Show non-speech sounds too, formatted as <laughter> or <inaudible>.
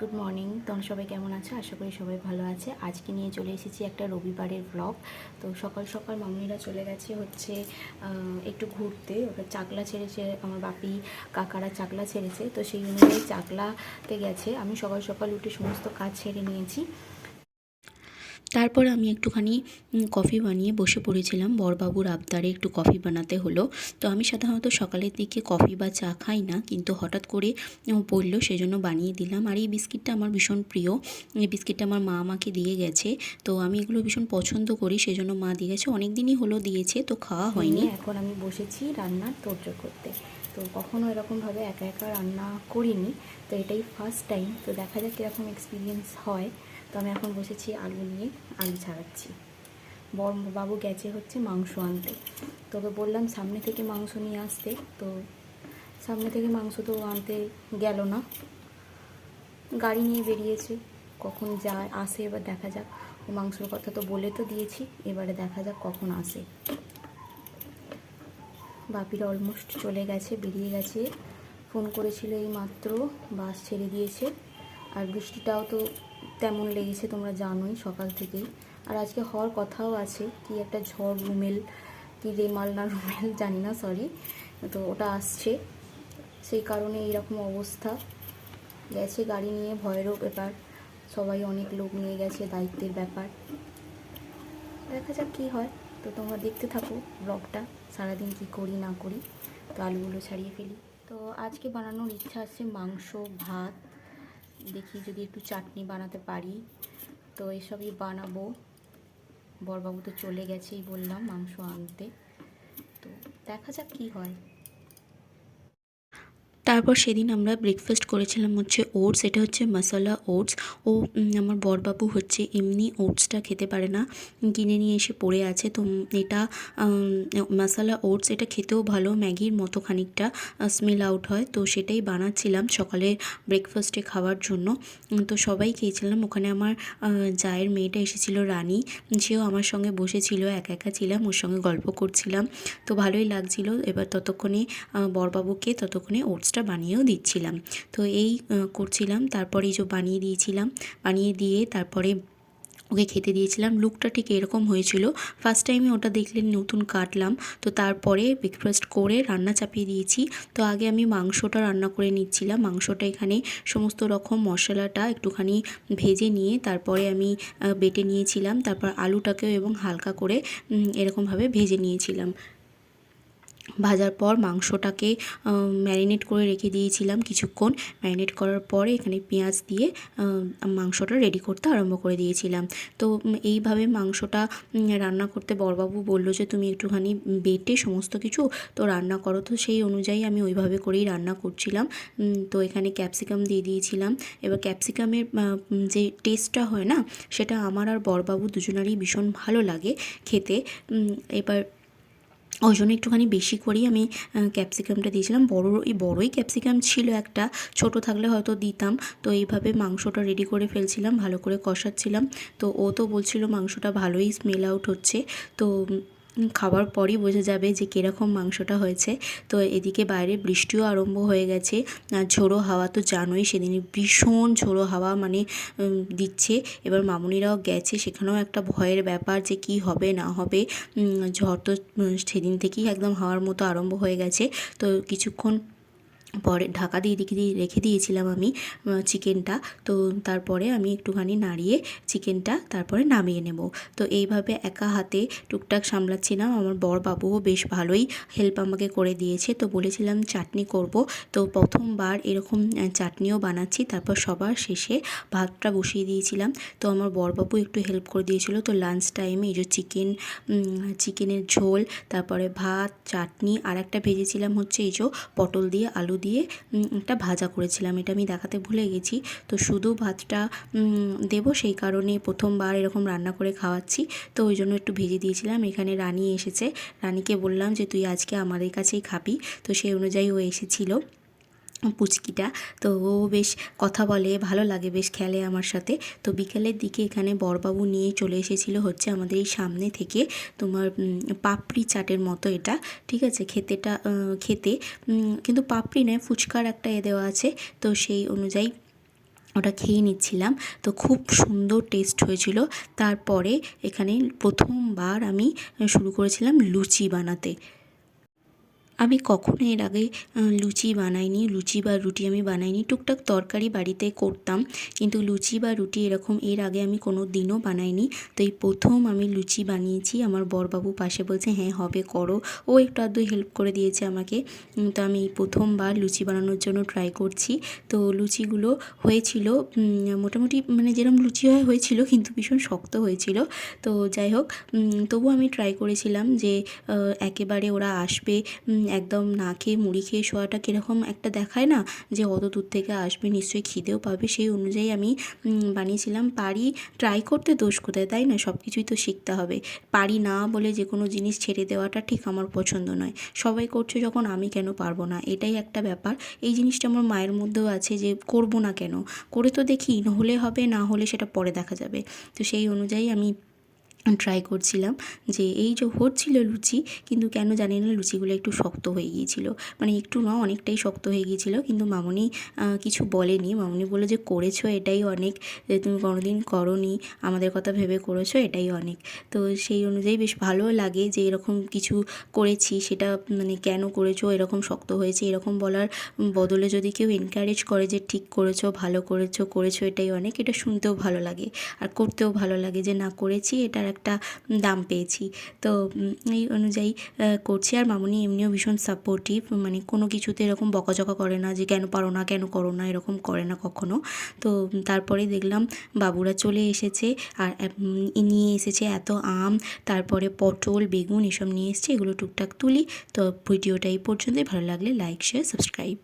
Good morning তোমরা সবাই কেমন আছো? আশা করি সবাই ভালো আছে। আজকে নিয়ে চলে এসেছি একটা রবিবারের ব্লগ তো সকাল সকাল মামনিরা চলে গেছে হচ্ছে একটু ঘুরতে। ওটা চাকলা ছেড়েছে, আমার বাপি, কাকারা চাকলা ছেড়েছে। তো সেই অনুযায়ী চাকলাতে গেছে। আমি সকাল সকাল উঠে সমস্ত কাজ ছেড়ে নিয়েছি। তারপর আমি একটুখানি কফি বানিয়ে বসে পড়েছিলাম। বরবাবুর আবদারে একটু কফি বানাতে হলো। তো আমি সাধারণত সকালের দিকে কফি বা চা খাই না কিন্তু হঠাৎ করে পড়ল সেজন্য বানিয়ে দিলাম। আর এই বিস্কিটটা আমার ভীষণ প্রিয়। এই বিস্কিটটা আমার মা আমাকে দিয়ে গেছে। তো আমি এগুলো ভীষণ পছন্দ করি সেজন্য মা দিয়ে গেছে। অনেক দিনই হলো দিয়েছে তো খাওয়া হয়নি। এখন আমি বসেছি রান্নার তোড়জোড় করতে। তো কখনও এরকমভাবে একা একা রান্না করিনি। তো এটাই ফার্স্ট টাইম তো দেখা যাক কীরকম এক্সপিরিয়েন্স হয়। তো আমি এখন বসেছি আলু নিয়ে, আলু ছাড়াচ্ছি। বর বাবু গেছে হচ্ছে মাংস আনতে। তোকে বললাম সামনে থেকে মাংস নিয়ে আসতে, তো সামনে থেকে মাংস তো আনতে গেল না। গাড়ি নিয়ে বেরিয়েছে, কখন যায়, আসে এবার দেখা যাক। ও মাংসর কথা তো বলে তো দিয়েছি, এবারে দেখা যাক কখন আসে। বাপিরা অলমোস্ট চলে গেছে, বেরিয়ে গেছে। ফোন করেছিল এই মাত্র, বাস ছেড়ে দিয়েছে। আর বৃষ্টিটাও তো তেমন লেগেছে, তোমরা জানোই সকাল থেকেই। আর আজকে হওয়ার কথাও আছে, কি একটা ঝড় রুমেল, কি রেমাল না রুমেল, <laughs> জানি না সরি তো ওটা আসছে। সেই কারণে এইরকম অবস্থা। গেছে গাড়ি নিয়ে, ভয়েরও ব্যাপার। সবাই অনেক লোক নিয়ে গেছে, দায়িত্বের ব্যাপার। দেখা যাক কী হয়। তো তোমরা দেখতে থাকো ব্লগটা, সারাদিন কি করি না করি। তো আলুগুলো ছাড়িয়ে ফেলি। তো আজকে বানানোর ইচ্ছা আছে মাংস, ভাত দেখি যদি একটু চাটনি বানাতে পারি। তো এসবই বানাবো। বরবাবু তো চলে গেছেই বললাম মাংস আনতে। তো দেখা যাক কী হয়। তারপর সেদিন আমরা ব্রেকফাস্ট করেছিলাম হচ্ছে ওটস এটা হচ্ছে মশলা ওটস ও আমার বরবাবু হচ্ছে এমনি ওটসটা খেতে পারে না। কিনে নিয়ে এসে পড়ে আছে। তো, এটা মশলা ওটস এটা খেতেও ভালো। ম্যাগির মতো খানিকটা স্মেল আউট হয়। তো সেটাই বানাচ্ছিলাম সকালে ব্রেকফাস্টে খাওয়ার জন্য। তো সবাই খেয়েছিলাম। ওখানে আমার জায়ের মেয়েটা এসেছিল, রানী। সেও আমার সঙ্গে বসেছিল, একা একা ছিলাম, ওর সঙ্গে গল্প করছিলাম। তো ভালোই লাগছিল। এবার ততক্ষণে বরবাবুকে ততক্ষণে ওটসটা বানিয়েও দিচ্ছিলাম। তো এই করছিলাম। তারপরে এই যে বানিয়ে দিয়েছিলাম, বানিয়ে দিয়ে তারপরে ওকে খেতে দিয়েছিলাম। লুকটা ঠিক এরকম হয়েছিল। ফার্স্ট টাইমে ওটা দেখলে নতুন কাটলাম। তো তারপরে ব্রেকফাস্ট করে রান্না চাপিয়ে দিয়েছি। তো আগে আমি মাংসটা রান্না করে নিচ্ছিলাম। মাংসটা এখানে সমস্ত রকম মশলাটা একটুখানি ভেজে নিয়ে তারপরে আমি বেটে নিয়েছিলাম। তারপর আলুটাকেও এবং হালকা করে এরকমভাবে ভেজে নিয়েছিলাম। ভাজার পর মাংসটাকে ম্যারিনেট করে রেখে দিয়েছিলাম কিছুক্ষণ। ম্যারিনেট করার পরে এখানে পেঁয়াজ দিয়ে মাংসটা রেডি করতে আরম্ভ করে দিয়েছিলাম। তো এইভাবে মাংসটা রান্না করতে বরবাবু বলল যে, তুমি একটুখানি বেটে সমস্ত কিছু তো রান্না করো। তো সেই অনুযায়ী আমি ওইভাবে করেই রান্না করছিলাম। তো এখানে ক্যাপসিকাম দিয়ে দিয়েছিলাম। এবার ক্যাপসিকামের যে টেস্টটা হয় না, সেটা আমার আর বরবাবু দুজনারই ভীষণ ভালো লাগে খেতে। এবার ওই জন্য একটুখানি বেশি করেই আমি ক্যাপসিকামটা দিয়েছিলাম। বড়, এই বড়োই ক্যাপসিকাম ছিল একটা, ছোট থাকলে হয়তো দিতাম। তো এইভাবে মাংসটা রেডি করে ফেলছিলাম, ভালো করে কষাচ্ছিলাম। তো ও তো বলছিল মাংসটা ভালোই স্মেল আউট হচ্ছে। তো খাওয়ার পরই বোঝা যাবে যে কীরকম মাংসটা হয়েছে। তো এদিকে বাইরে বৃষ্টিও আরম্ভ হয়ে গেছে। আর ঝোড়ো হাওয়া তো জানোই সেদিনে ভীষণ ঝোড়ো হাওয়া মানে দিচ্ছে। এবার মামুনিরাও গেছে, সেখানেও একটা ভয়ের ব্যাপার যে কি হবে, না হবে। ঝড় তো সেদিন থেকেই একদম হাওয়ার মতো আরম্ভ হয়ে গেছে। তো কিছুক্ষণ পরে ঢাকা দিয়ে রেখে দিয়ে রেখে দিয়েছিলাম আমি চিকেনটা। তো তারপরে আমি একটুখানি নাড়িয়ে চিকেনটা তারপরে নামিয়ে নেব। তো এইভাবে একা হাতে টুকটাক সামলাচ্ছিলাম। আমার বর বাবুও বেশ ভালোই হেল্প আমাকে করে দিয়েছে। তো বলেছিলাম, চাটনি করব। তো প্রথমবার এরকম চাটনিও বানাচ্ছি। তারপর সবার শেষে ভাতটা বসিয়ে দিয়েছিলাম। তো আমার বরবাবু একটু হেল্প করে দিয়েছিল। তো লাঞ্চ টাইমে এই যে চিকেন চিকেনের ঝোল, তারপরে ভাত, চাটনি আর একটা ভেজেছিলাম হচ্ছে এই যে পটল দিয়ে আলু দিয়ে একটা ভাজা করেছিলাম। এটা আমি দেখাতে ভুলে গেছি। তো শুধু ভাতটা দেব সেই কারণে প্রথমবার এরকম রান্না করে খাওয়াচ্ছি। তো ওই জন্য একটু ভেজে দিয়েছিলাম। এখানে রানী এসেছে। রানীকে বললাম যে, তুই আজকে আমাদের কাছেই খাবি। তো সেই অনুযায়ী ও এসেছিল। পুচকিটা। তো ও বেশ কথা বলে, ভালো লাগে বেশ খেলে আমার সাথে। তো বিকেলের দিকে এখানে বরবাবু নিয়ে চলে এসেছিল হচ্ছে আমাদের এই সামনে থেকে। তোমার পাপড়ি চাটের মতো এটা, ঠিক আছে? খেতেটা খেতে। কিন্তু পাপড়ি নয়, ফুচকার একটা এ দেওয়া আছে। তো সেই অনুযায়ী ওটা খেয়ে নিচ্ছিলাম। তো খুব সুন্দর টেস্ট হয়েছিল। তারপরে এখানে প্রথমবার আমি শুরু করেছিলাম লুচি বানাতে। আমি কখনো এর আগে লুচি বানাইনি, লুচি বা রুটি আমি বানাইনি। টুকটাক তরকারি বাড়িতে করতাম, কিন্তু লুচি বা রুটি এরকম এর আগে আমি কোনো দিনও বানাইনি। তো এই প্রথম আমি লুচি বানিয়েছি। আমার বরবাবু পাশে বলছে হ্যাঁ হবে, করো। ও একটু আধটু হেল্প করে দিয়েছে আমাকে। তো আমি প্রথমবার লুচি বানানোর জন্য ট্রাই করছি। তো লুচিগুলো হয়েছিল মোটামুটি মানে যেরকম লুচি হয়, হয়েছিল, কিন্তু ভীষণ শক্ত হয়েছিল। তো যাই হোক তবুও আমি ট্রাই করেছিলাম যে একেবারে ওরা আসবে একদম না খেয়ে মুড়ি খেয়ে শোয়াটা কীরকম একটা দেখায় না যে অত দূর থেকে আসবে, নিশ্চয়ই খিদেও পাবে। সেই অনুযায়ী আমি বানিয়েছিলাম পারি। ট্রাই করতে দোষ কোথায়, তাই না? সব কিছুই তো শিখতে হবে। পারি না বলে যে কোনো জিনিস ছেড়ে দেওয়াটা ঠিক আমার পছন্দ নয়। সবাই করছে যখন আমি কেন পারব না? এটাই একটা ব্যাপার। এই জিনিসটা আমার মায়ের মধ্যেও আছে যে করব না কেন? করে তো দেখি, হলে হবে, না হলে সেটা পরে দেখা যাবে। তো সেই অনুযায়ী আমি ট্রাই করছিলাম যে এই যে হচ্ছিল লুচি, কিন্তু কেন জানি না লুচিগুলো একটু শক্ত হয়ে গিয়েছিল। মানে একটু না, অনেকটাই শক্ত হয়ে গিয়েছিল, কিন্তু মামনি কিছু বলেনি। মামনি বলে যে, করেছ, এটাই অনেক। যে তুমি কোনোদিন করনি। আমাদের কথা ভেবে করেছ, এটাই অনেক। তো সেই অনুযায়ী বেশ ভালো লাগে যে, এরকম কিছু করেছি, সেটা মানে কেন করেছ, এরকম শক্ত হয়েছে, এরকম বলার বদলে যদি কেউ এনকারেজ করে যে, ঠিক করেছ, ভালো করেছ করেছ, এটাই অনেক, এটা শুনতেও ভালো লাগে। আর করতেও ভালো লাগে যে, না করেছি, এটার একটা দাম পেয়েছি। তো এই অনুযায়ী করছি। আর মামুনি এমনিও ভীষণ সাপোর্টিভ মানে কোনো কিছুতে এরকম বকাঝকা করে না যে কেন পারো না, কেন করো না, এরকম করে না কখনো। তো তারপরে দেখলাম বাবুরা চলে এসেছে আর নিয়ে এসেছে এত আম, তারপরে পটল, বেগুন এসব নিয়ে এসেছে, এগুলো টুকটাক তুলি। তো, ভিডিওটা এই পর্যন্তই। ভালো লাগলে লাইক শেয়ার সাবস্ক্রাইব